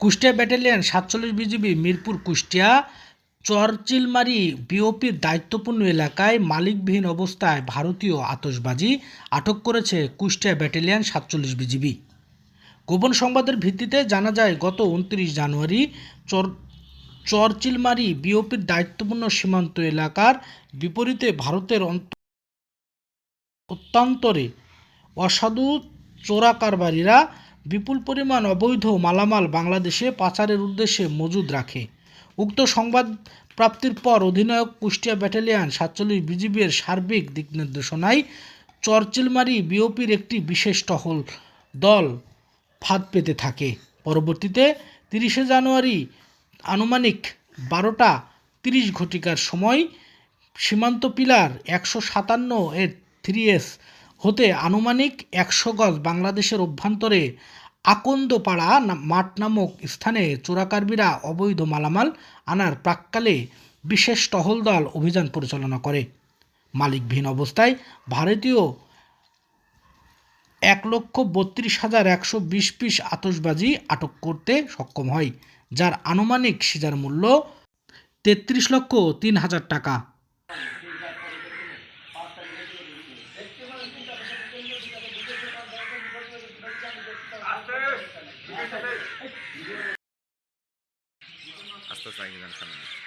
Kushtia battalion সাতচল্লিশ BGB Mirpur Kushtia Charchilmari বিওপির দায়িত্বপূর্ণ এলাকায় মালিকবিহীন অবস্থায় ভারতীয় আতসবাজি আটক করেছে কুষ্টিয়া ব্যাটালিয়ন সাতচল্লিশ বিজিবি। গোপন সংবাদের ভিত্তিতে জানা যায়, গত উনত্রিশ জানুয়ারি চর, চরচিলমারি বিওপির দায়িত্বপূর্ণ সীমান্ত এলাকার বিপরীতে ভারতের অন্ত অত্যান্তরে অসাধু চোরা কারবারিরা বিপুল পরিমাণ অবৈধ মালামাল বাংলাদেশে পাচারের উদ্দেশ্যে মজুদ রাখে। উক্ত সংবাদ প্রাপ্তির পর অধিনায়ক কুষ্টিয়া ব্যাটালিয়ন সাতচল্লিশ বিজিবির সার্বিক দিক নির্দেশনায় চরচিলমারি বিওপির একটি বিশেষ টহল দল ফাঁদ পেতে থাকে। পরবর্তীতে তিরিশে জানুয়ারি আনুমানিক বারোটা তিরিশ ঘটিকার সময় সীমান্ত পিলার একশো সাতান্ন এর থ্রি এস হতে আনুমানিক একশো গজ বাংলাদেশের অভ্যন্তরে আকন্দপাড়া মাঠ নামক স্থানে চোরাকারবিরা অবৈধ মালামাল আনার প্রাককালে বিশেষ টহল দল অভিযান পরিচালনা করে। মালিকবিহীন অবস্থায় ভারতীয় এক লক্ষ বত্রিশ হাজার একশো বিশ পিস আতসবাজি আটক করতে সক্ষম হয়, যার আনুমানিক সিজার মূল্য তেত্রিশ লক্ষ তিন হাজার টাকা। আস্তে আস্তে আগে যান সামনে